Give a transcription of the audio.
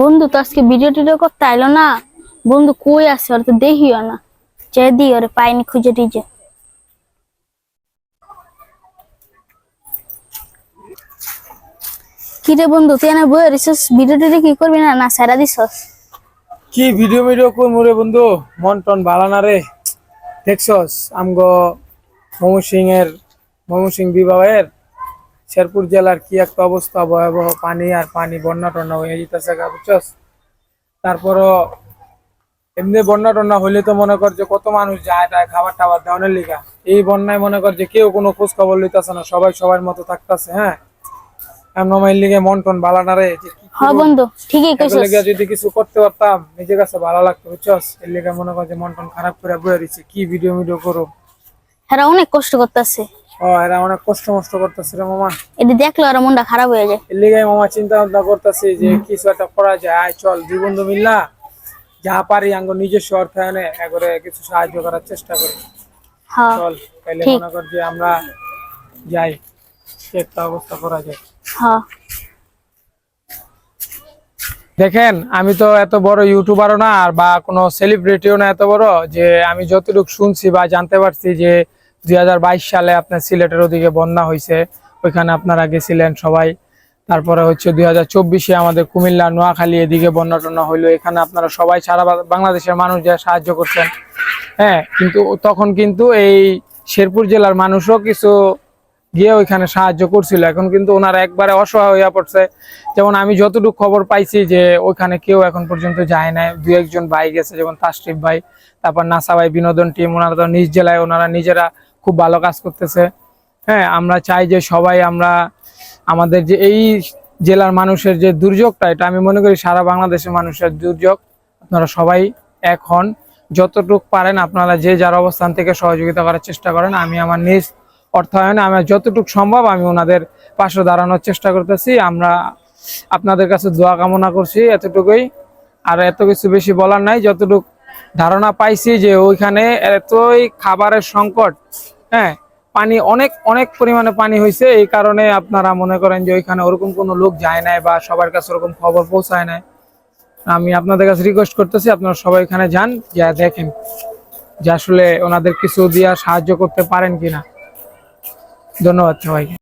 বন্ধু, তো আজকে ভিডিও টিডিও করতে আইলো না। বন্ধু, কই আছে? ওর তো দেখিও না। যে দি, ওরে পাইনি খুঁজে টিজে। কি রে বন্ধু, তুই না বই রিসোর্স? ভিডিও টিডিও কি করবি না না সারা দিছস? কি ভিডিও ভিডিও করব রে বন্ধু? মন টন ভালো না রে। দেখছস, আমগো ময়মনসিং এর ময়মনসিং বিভাগের শেরপুর জেলার কি একটা অবস্থা? ভয়াবহ পানি আর পানি বন্যা টন্যা হয়ে যেতেছে গা বুঝছস? তারপরও এমনি বন্যা টন্যা হইলে তো মনে কর যে কত মানুষ যায় টায় খাবার টাবার দেওয়ানের লিগা। এই বন্যায় মনে কর যে কেউ কোনো খোঁজ খবর লইতেছে না সবাই সবার মতো থাকতেছে হ্যাঁ? এমন লিগে মন টন ভালো না রে যে বন্ধু ঠিকই কইছস। এগুলো যদি কিছু করতে পারতাম নিজের কাছে ভালো লাগতো বুঝছস? এর লেগে মনে কর যে মন টন খারাপ করে কি ভিডিও ভিডিও করো এরা অনেক কষ্ট করতেছে। ও এরা অনেক কষ্ট মষ্ট করতেছে রে মামা। এটি দেখলে ওরা মনটা খারাপ হয়ে যায়। এর লেগে মামা চিন্তা ভাবনা করতেছি যে কিছু একটা করা যায়। আয় চল দুই বন্ধু মিল্লা। যা পারি আঙ্গ নিজস্ব অর্থায়নে একবারে কিছু সাহায্য করার চেষ্টা করি। হ্যাঁ চল তাইলে মনে কর যে আমরা যাই। একটা অবস্থা করা যায়। হ্যাঁ। দেখেন আমি তো এত বড় ইউটিউবারও না আর বা কোনো সেলিব্রিটিও না এত বড় যে আমি যতটুকু শুনছি বা জানতে পারছি যে দুই হাজার বাইশ সালে আপনার সিলেটের ওদিকে বন্যা হয়েছে, ওইখানে আপনারা গেছিলেন সবাই। তারপরে হচ্ছে দুই হাজার চব্বিশে আমাদের কুমিল্লা, নোয়াখালী এদিকে বন্যা টন্যা হইল। এখানে আপনারা সবাই সারা বাংলাদেশের মানুষ যা সাহায্য করছেন। হ্যাঁ কিন্তু তখন কিন্তু এই শেরপুর জেলার মানুষও কিছু গিয়ে ওইখানে সাহায্য করছিল। এখন কিন্তু ওনারা একবারে অসহায় হইয়া পড়ছে। যেমন আমি যতটুকু খবর পাইছি যে ওইখানে কেউ এখন পর্যন্ত যায় না দু একজন ভাই গেছে, যেমন তাশরিফ ভাই, তারপর নাসা ভাই বিনোদন টিম, ওনারা তো নিজ জেলায়, ওনারা নিজেরা খুব ভালো কাজ করতেছে। হ্যাঁ আমরা চাই যে সবাই আমরা আমাদের যে এই জেলার মানুষের যে দুর্যোগটা, এটা আমি মনে করি সারা বাংলাদেশের মানুষের দুর্যোগ। আপনারা সবাই এক হন। যতটুকু পারেন আপনারা যে যার অবস্থান থেকে সহযোগিতা করার চেষ্টা করেন। আমি আমার নিজ অর্থায়নে আমার যতটুকু সম্ভব আমি ওনাদের পাশে দাঁড়ানোর চেষ্টা করতেছি। আমরা আপনাদের কাছে দোয়া কামনা করছি এতটুকুই। আর এত কিছু বেশি বলার নাই। যতটুকু ধারণা পাইছি যে ওইখানে এতই খাবারের সংকট হ্যাঁ পানি অনেক অনেক পরিমাণে পানি হয়েছে এই কারণে আপনারা মনে করেন যে ওইখানে ওরকম কোনো লোক যায় নাই বা সবার কাছে ওরকম খবর পৌঁছায় নাই। আমি আপনাদের কাছে রিকোয়েস্ট করতেছি, আপনারা সবাই এখানে যান, যা দেখেন যে আসলে ওনাদের কিছু দিয়া সাহায্য করতে পারেন কিনা। ধন্যবাদ সবাইকে।